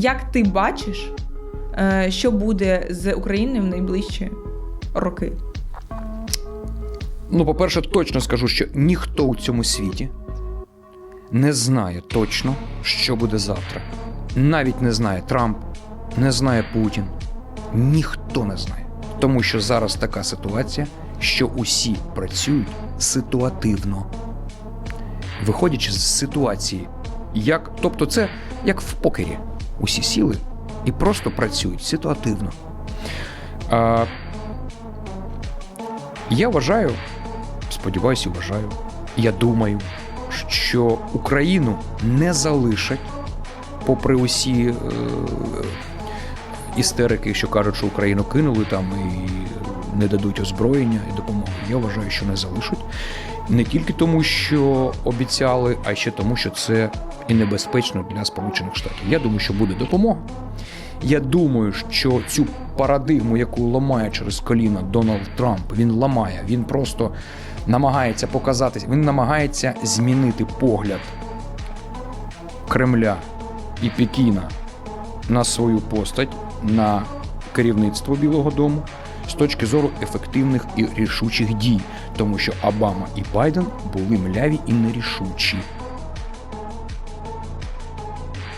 Як ти бачиш, е, що буде з Україною в найближчі роки? Ну, по-перше, точно скажу, що ніхто у цьому світі не знає точно, що буде завтра. Навіть не знає Трамп, не знає Путін. Ніхто не знає. Тому що зараз така ситуація, що усі працюють ситуативно. Виходячи з ситуації, як, тобто це як в покері. Усі сіли і просто працюють ситуативно. А, я вважаю, сподіваюся, вважаю. Я думаю, що Україну не залишать, попри усі е, істерики, що кажуть, що Україну кинули там і не дадуть озброєння і допомоги. Я вважаю, що не залишать. Не тільки тому, що обіцяли, а ще тому, що це і небезпечно для Сполучених Штатів. Я думаю, що буде допомога. Я думаю, що цю парадигму, яку ламає через коліна Дональд Трамп, він ламає, він просто намагається показати, він намагається змінити погляд Кремля і Пекіна на свою постать, на керівництво Білого Дому з точки зору ефективних і рішучих дій, тому що Обама і Байден були мляві і нерішучі.